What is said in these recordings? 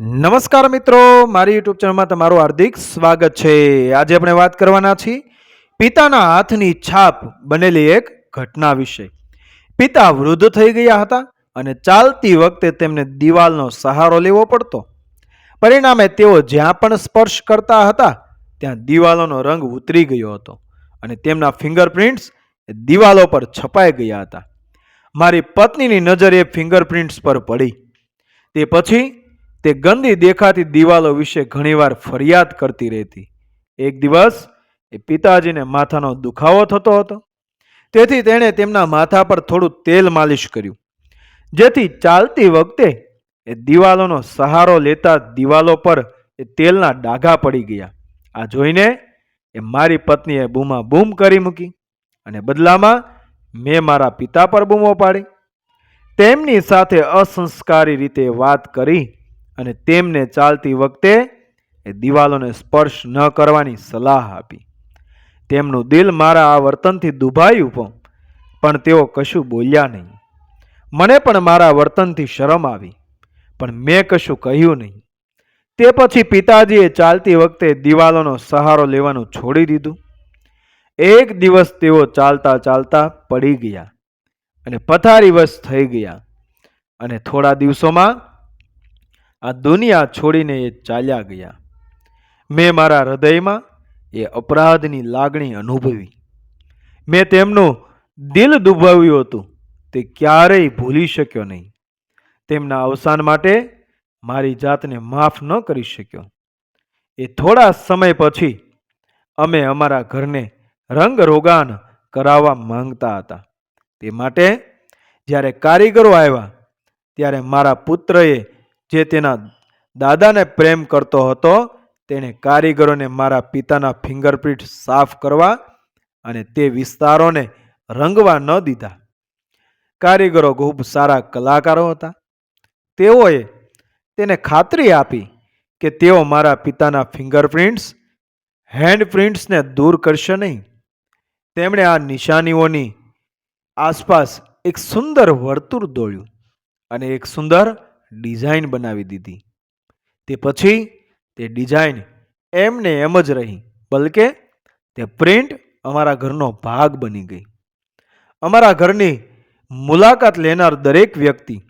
નમસ્કાર મિત્રો, મારી યુટ્યુબ ચેનલમાં તમારું હાર્દિક સ્વાગત છે. આજે આપણે વાત કરવાના છીએ પિતાના હાથની છાપ બનેલી એક ઘટના વિશે. પિતા વૃદ્ધ થઈ ગયા હતા અને ચાલતી વખતે તેમને દિવાલનો સહારો લેવો પડતો. પરિણામે તેઓ જ્યાં પણ સ્પર્શ કરતા હતા, ત્યાં દિવાલોનો રંગ ઉતરી ગયો હતો અને તેમના ફિંગરપ્રિન્ટ્સ દિવાલો પર છપાઈ ગયા હતા. મારી પત્નીની નજર એ ફિંગરપ્રિન્ટ્સ પર પડી. તે પછી તે ગંદી દેખાતી દિવાલો વિશે ઘણીવાર ફરિયાદ કરતી રહેતી. એક દિવસ એ પિતાજીને માથાનો દુખાવો થતો હતો. તેથી તેણે તેમના માથા પર થોડું તેલ માલિશ કર્યું. જેથી ચાલતી વખતે એ દિવાલોનો સહારો લેતા દિવાલો પર એ તેલના ડાઘા પડી ગયા. આ જોઈને એ મારી પત્નીએ બૂમા બૂમ કરી મૂકી અને બદલામાં મેં મારા પિતા પર બૂમો પાડી. તેમની સાથે અસંસ્કારી રીતે વાત કરી અને તેમને ચાલતી વખતે એ દિવાલોને સ્પર્શ ન કરવાની સલાહ આપી. તેમનું દિલ મારા આ વર્તનથી દુભાયું પણ પણ તેઓ કશું બોલ્યા નહીં. મને પણ મારા વર્તનથી શરમ આવી, પણ મેં કશું કહ્યું નહીં. તે પછી પિતાજીએ ચાલતી વખતે દિવાલોનો સહારો લેવાનું છોડી દીધું. એક દિવસ તેઓ ચાલતા ચાલતા પડી ગયા અને પથારીવશ થઈ ગયા અને થોડા દિવસોમાં આ દુનિયા છોડીને એ ચાલ્યા ગયા. મેં મારા હૃદયમાં એ અપરાધની લાગણી અનુભવી. મેં તેમનું દિલ દુભાવ્યું હતું. તે ક્યારેય ભૂલી શક્યો નહીં. તેમના અવસાન માટે મારી જાતને માફ ન કરી શક્યો. એ થોડા સમય પછી અમે અમારા ઘરને રંગરોગાન કરાવવા માંગતા હતા. તે માટે જ્યારે કારીગરો આવ્યા, ત્યારે મારા પુત્રએ જે તેના દાદાને પ્રેમ કરતો હતો, તેણે કારીગરોને મારા પિતાના ફિંગરપ્રિન્ટ સાફ કરવા અને તે વિસ્તારોને રંગવા ન દીધા. કારીગરો ખૂબ સારા કલાકારો હતા. તેઓએ તેને ખાતરી આપી કે તેઓ મારા પિતાના ફિંગરપ્રિન્ટ્સ, હેન્ડપ્રિન્ટ્સને દૂર કરશે નહીં. તેમણે આ નિશાનીઓની આસપાસ એક સુંદર વર્તુળ દોડ્યું અને એક સુંદર ડિઝાઇન બનાવી દીધી. તે પછી તે ડિઝાઇન એમને એમ જ રહી, બલકે તે પ્રિન્ટ અમારા ઘરનો ભાગ બની ગઈ. અમારા ઘરની મુલાકાત લેનાર દરેક વ્યક્તિ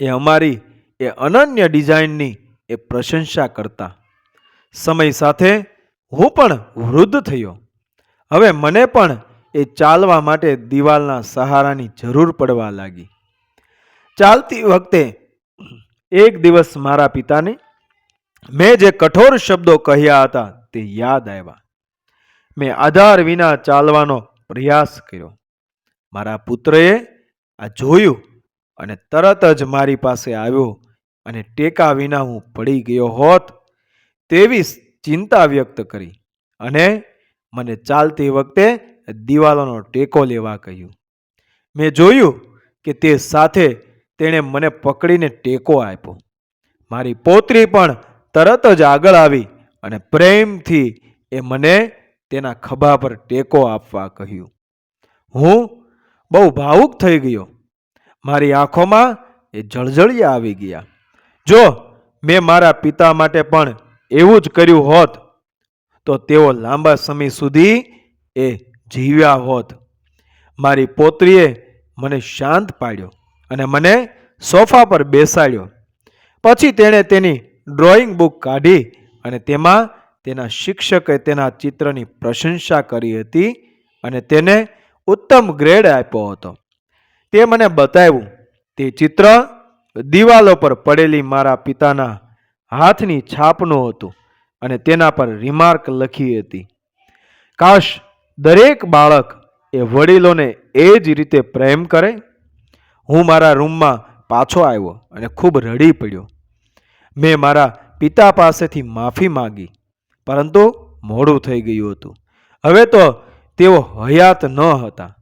એ અમારી, એ અનન્ય ડિઝાઇનની એ પ્રશંસા કરતા. સમય સાથે હું પણ વૃદ્ધ થયો. હવે મને પણ એ ચાલવા માટે દિવાલના સહારાની જરૂર પડવા લાગી. ચાલતી વખતે એક દિવસ મારા પિતાને મેં જે કઠોર શબ્દો કહ્યા હતા તે યાદ આવ્યા. મેં આધાર વિના ચાલવાનો પ્રયાસ કર્યો. મારા પુત્રએ આ જોયું અને તરત જ મારી પાસે આવ્યો અને ટેકા વિના હું પડી ગયો હોત તેવી ચિંતા વ્યક્ત કરી અને મને ચાલતી વખતે દિવાલોનો ટેકો લેવા કહ્યું. મેં જોયું કે તે સાથે તેણે મને પકડીને ટેકો આપ્યો. મારી પોતરી પણ તરત જ આગળ આવી અને પ્રેમથી એ મને તેના ખભા પર ટેકો આપવા કહ્યું. હું બહુ ભાવુક થઈ ગયો. મારી આંખોમાં એ જળજળિયા આવી ગયા. જો મેં મારા પિતા માટે પણ એવું જ કર્યું હોત, તો તેઓ લાંબા સમય સુધી એ જીવ્યા હોત. મારી પોતરીએ મને શાંત પાડ્યો. અને મને સોફા પર બેસાડ્યો. પછી તેણે તેની ડ્રોઈંગ બુક કાઢી અને તેમાં તેના શિક્ષકે તેના ચિત્રની પ્રશંસા કરી હતી અને તેને ઉત્તમ ગ્રેડ આપ્યો હતો. તે મને બતાવ્યું, તે ચિત્ર દિવાલો પર પડેલી મારા પિતાના હાથની છાપનું હતું અને તેના પર રિમાર્ક લખી હતી. કાશ દરેક બાળક એ વડીલોને એ જ રીતે પ્રેમ કરે? હું મારા રૂમમાં પાછો આવ્યો અને ખૂબ રડી પડ્યો. મેં મારા પિતા પાસેથી માફી માંગી, પરંતુ મોડું થઈ ગયું હતું. હવે તો તેઓ હયાત ન હતા.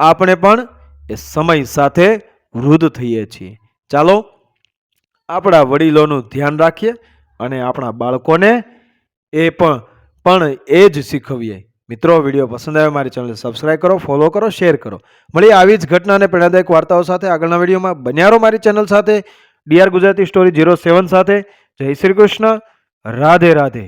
આપણે પણ એ સમય સાથે વૃદ્ધ થઈએ છીએ. ચાલો, આપણા વડીલોનું ધ્યાન રાખીએ અને આપણા બાળકોને એ પણ પણ એ જ શીખવીએ. મિત્રો, વીડિયો પસંદ આવે મારી ચેનલ સબસ્ક્રાઇબ કરો ફોલો કરો શેર કરો. મળી આવી જ ઘટના અને પ્રેરણાદાયક વાર્તાઓ સાથે આગળના વિડીયોમાં. બન્યારો મારી ચેનલ સાથે, D R Gujarati story zero seven સાથે. જય શ્રી કૃષ્ણ. રાધે રાધે.